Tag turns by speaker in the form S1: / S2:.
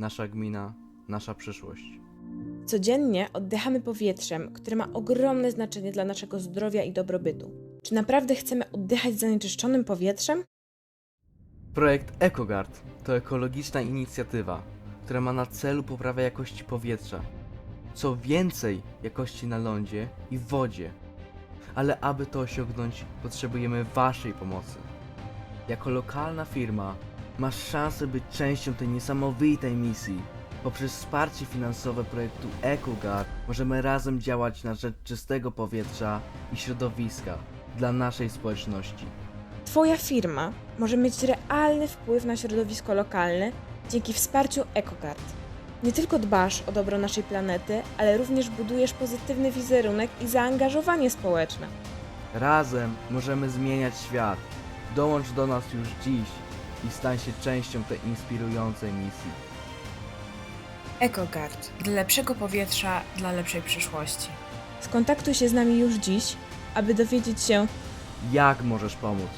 S1: Nasza gmina, nasza przyszłość.
S2: Codziennie oddychamy powietrzem, które ma ogromne znaczenie dla naszego zdrowia i dobrobytu. Czy naprawdę chcemy oddychać zanieczyszczonym powietrzem?
S1: Projekt EcoGuard to ekologiczna inicjatywa, która ma na celu poprawę jakości powietrza. Co więcej, jakości na lądzie i w wodzie. Ale aby to osiągnąć, potrzebujemy Waszej pomocy. Jako lokalna firma masz szansę być częścią tej niesamowitej misji. Poprzez wsparcie finansowe projektu EcoGuard możemy razem działać na rzecz czystego powietrza i środowiska dla naszej społeczności.
S2: Twoja firma może mieć realny wpływ na środowisko lokalne dzięki wsparciu EcoGuard. Nie tylko dbasz o dobro naszej planety, ale również budujesz pozytywny wizerunek i zaangażowanie społeczne.
S1: Razem możemy zmieniać świat. Dołącz do nas już dziś i stań się częścią tej inspirującej misji.
S3: EcoGuard dla lepszego powietrza, dla lepszej przyszłości.
S2: Skontaktuj się z nami już dziś, aby dowiedzieć się,
S1: Jak możesz pomóc?